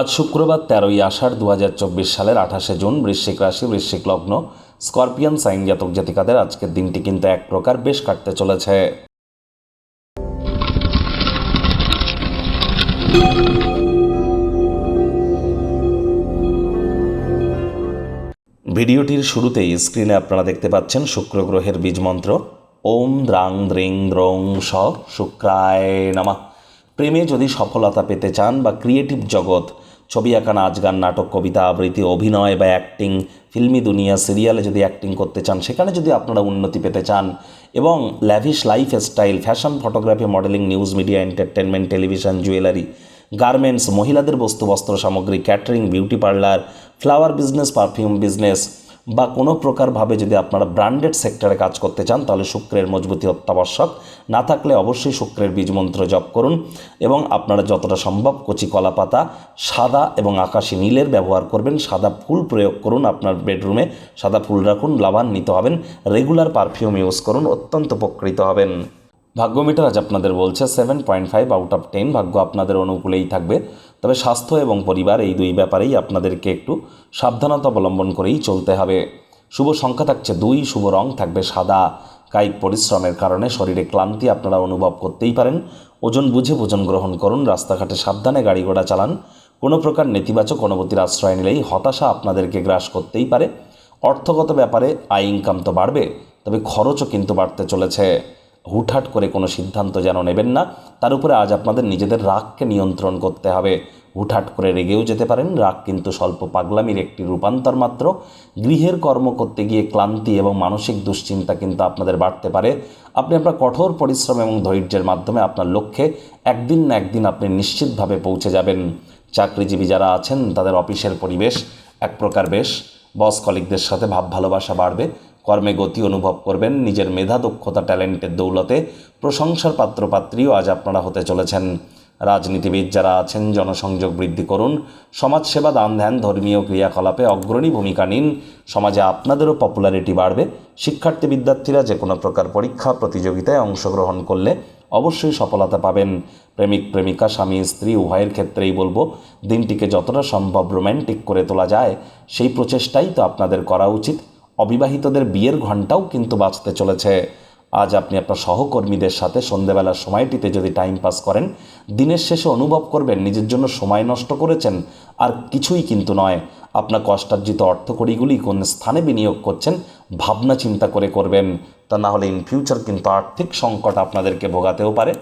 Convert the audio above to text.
আজ শুক্রবার তেরোই আষাঢ় দু হাজার চব্বিশ সালের আঠাশে জুন বৃশ্চিক রাশি, বৃশ্চিক লগ্ন। স্করপিয়ান, সাইন জাতক জাতিকাদের আজকের দিনটি কিন্তু এক প্রকার বেশ কাটতে চলেছে। ভিডিওটির শুরুতেই স্ক্রিনে আপনারা দেখতে পাচ্ছেন শুক্র গ্রহের বীজ মন্ত্র। ওম দ্রাং দ্রিং দ্রং স শুক্রায় নামা। প্রেমে যদি সফলতা পেতে চান বা ক্রিয়েটিভ জগৎ, ছবি আঁকা, নাচ গান, নাটক, কবিতা, আবৃত্তি, অভিনয় বা অ্যাক্টিং ফিল্মি দুনিয়া সিরিয়ালে যদি অ্যাক্টিং করতে চান, সেখানে যদি আপনারা উন্নতি পেতে চান এবং lavish life style fashion photography modeling news media entertainment television jewellery garments মহিলাদের বস্তু, বস্ত্র সামগ্রী catering beauty parlour flower business perfume business বা কোনো প্রকারভাবে যদি আপনারা ব্র্যান্ডেড সেক্টরে কাজ করতে চান, তাহলে শুক্রের মজবুতি অত্যাবশ্যক। না থাকলে অবশ্যই শুক্রের বীজ মন্ত্র জপ করুন এবং আপনারা যতটা সম্ভব কচি কলা পাতা, সাদা এবং আকাশি নীলের ব্যবহার করবেন। সাদা ফুল প্রয়োগ করুন আপনার বেডরুমে। সাদা ফুল রাখুন, লাভান্বিত হবেন। রেগুলার পারফিউম ইউজ করুন, অত্যন্ত উপকৃত হবেন। ভাগ্যমিটার আজ আপনাদের বলছে seven point five out of ten ভাগ্য আপনাদের অনুকূলেই থাকবে। তবে স্বাস্থ্য এবং পরিবার এই দুই ব্যাপারেই আপনাদেরকে একটু সাবধানতা অবলম্বন করেই চলতে হবে। শুভ সংখ্যা থাকছে দুই, শুভ রং থাকবে সাদা। কায়িক পরিশ্রমের কারণে শরীরে ক্লান্তি আপনারা অনুভব করতেই পারেন। ওজন বুঝে ভোজন গ্রহণ করুন, রাস্তাঘাটে সাবধানে গাড়ি ঘোড়া চালান। কোনো প্রকার নেতিবাচক অনুভূতির আশ্রয় নিলেই হতাশা আপনাদেরকে গ্রাস করতেই পারে। অর্থগত ব্যাপারে আয় ইনকাম তো বাড়বে, তবে খরচও কিন্তু বাড়তে চলেছে। হুটহাট করে কোনো সিদ্ধান্ত যেন নেবেন না, তার উপরে আজ আপনাদের নিজেদের রাগকে নিয়ন্ত্রণ করতে হবে। হুটহাট করে রেগেও যেতে পারেন, রাগ কিন্তু স্বল্প পাগলামির একটি রূপান্তর মাত্র। গৃহের কর্ম করতে গিয়ে ক্লান্তি এবং মানসিক দুশ্চিন্তা কিন্তু আপনাদের বাড়তে পারে। আপনি আপনার কঠোর পরিশ্রম এবং ধৈর্যের মাধ্যমে আপনার লক্ষ্যে একদিন না একদিন আপনি নিশ্চিতভাবে পৌঁছে যাবেন। চাকরিজীবী যারা আছেন, তাদের অফিসের পরিবেশ এক প্রকার বেশ। বস কলিকদের সাথে ভাব ভালোবাসা বাড়বে। কর্মে গতি অনুভব করবেন। নিজের মেধা, দক্ষতা, ট্যালেন্টের দৌলতে প্রশংসার পাত্রপাত্রীও আজ আপনারা হতে চলেছেন। রাজনীতিবিদ যারা আছেন, জনসংযোগ বৃদ্ধি করুন। সমাজসেবা দান ধ্যান, ধর্মীয় ক্রিয়াকলাপে অগ্রণী ভূমিকা নিন। সমাজে আপনাদেরও পপুলারিটি বাড়বে। শিক্ষার্থী বিদ্যার্থীরা যে কোনো প্রকার পরীক্ষা, প্রতিযোগিতায় অংশগ্রহণ করলে অবশ্যই সফলতা পাবেন। প্রেমিক, প্রেমিকা, স্বামী, স্ত্রী, উভয়ের ক্ষেত্রেই বলব, দিনটিকে যতটা সম্ভব রোম্যান্টিক করে তোলা যায়, সেই প্রচেষ্টাই তো আপনাদের করা উচিত। অবিবাহিতদের বিয়ের ঘন্টাও কিন্তু বাঁচতে চলেছে। আজ আপনি আপনার সহকর্মীদের সাথে সন্ধেবেলার সময়টিতে যদি টাইম পাস করেন, দিনের শেষে অনুভব করবেন নিজের জন্য সময় নষ্ট করেছেন, আর কিছুই কিন্তু নয়। আপনার কষ্টার্জিত অর্থকড়িগুলি কোন স্থানে বিনিয়োগ করছেন, ভাবনা চিন্তা করে করবেন। তা না হলে ইন ফিউচার কিন্তু আর্থিক সংকট আপনাদেরকে ভোগাতেও পারে।